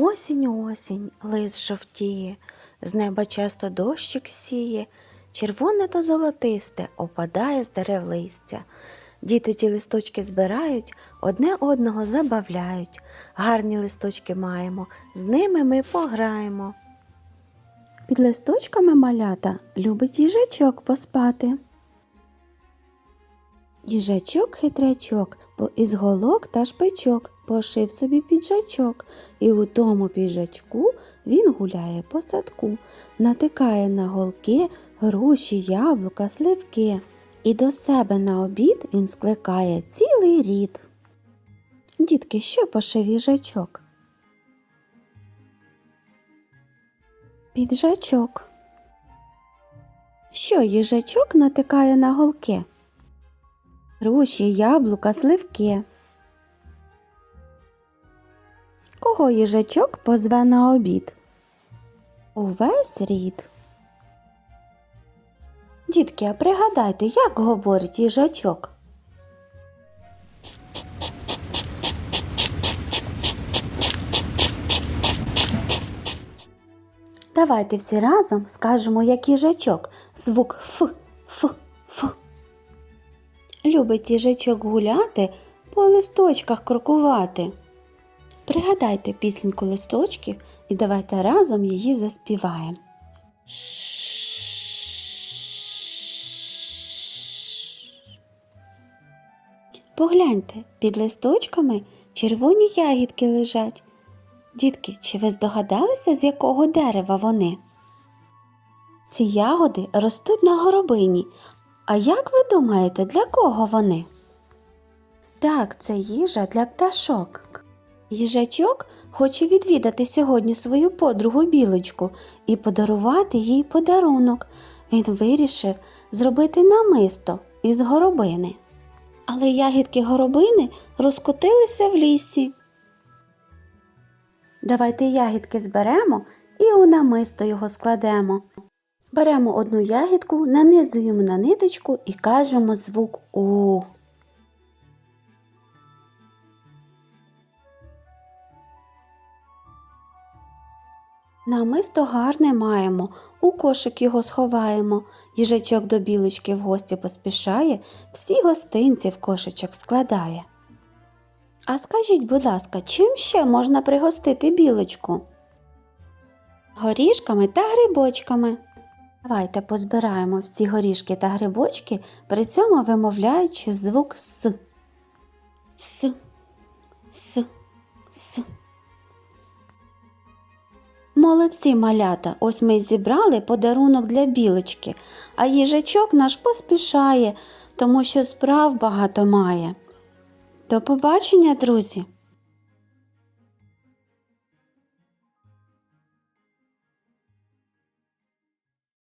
Осінь, осінь, лист жовтіє, з неба часто дощик сіє, червоне та золотисте опадає з дерев листя. Діти ті листочки збирають, одне одного забавляють. Гарні листочки маємо, з ними ми пограємо. Під листочками малята любить їжачок поспати. Їжачок хитрячок, бо із голок та шпичок пошив собі піджачок, і у тому піджачку він гуляє по садку, натикає на голки груші, яблука, сливки. І до себе на обід він скликає цілий рід. Дітки, що пошив їжачок? Піджачок. Що їжачок натикає на голки? груші, яблука, сливки. Кого їжачок позве на обід? Увесь рід. Дітки, а пригадайте, як говорить їжачок? Давайте всі разом скажемо, як їжачок. Звук Ф, Ф, Ф. Любить їжачок гуляти, по листочках крокувати. Пригадайте пісеньку листочків і давайте разом її заспіваємо. Погляньте, під листочками червоні ягідки лежать. Дітки, чи ви здогадалися, з якого дерева вони? Ці ягоди ростуть на горобині, а як ви думаєте, для кого вони? Так, це їжа для пташок. Їжачок хоче відвідати сьогодні свою подругу білочку і подарувати їй подарунок. Він вирішив зробити намисто із горобини. Але ягідки горобини розкотилися в лісі. Давайте ягідки зберемо і у намисто його складемо. Беремо одну ягідку, нанизуємо на ниточку і кажемо звук У. Намисто гарне маємо, у кошик його сховаємо. Їжачок до білочки в гості поспішає, всі гостинці в кошичок складає. А скажіть, будь ласка, чим ще можна пригостити білочку? Горішками та грибочками. Давайте позбираємо всі горішки та грибочки, при цьому вимовляючи звук С. С. С. С. Молодці малята, ось ми зібрали подарунок для білочки, а їжачок наш поспішає, тому що справ багато має. До побачення, друзі!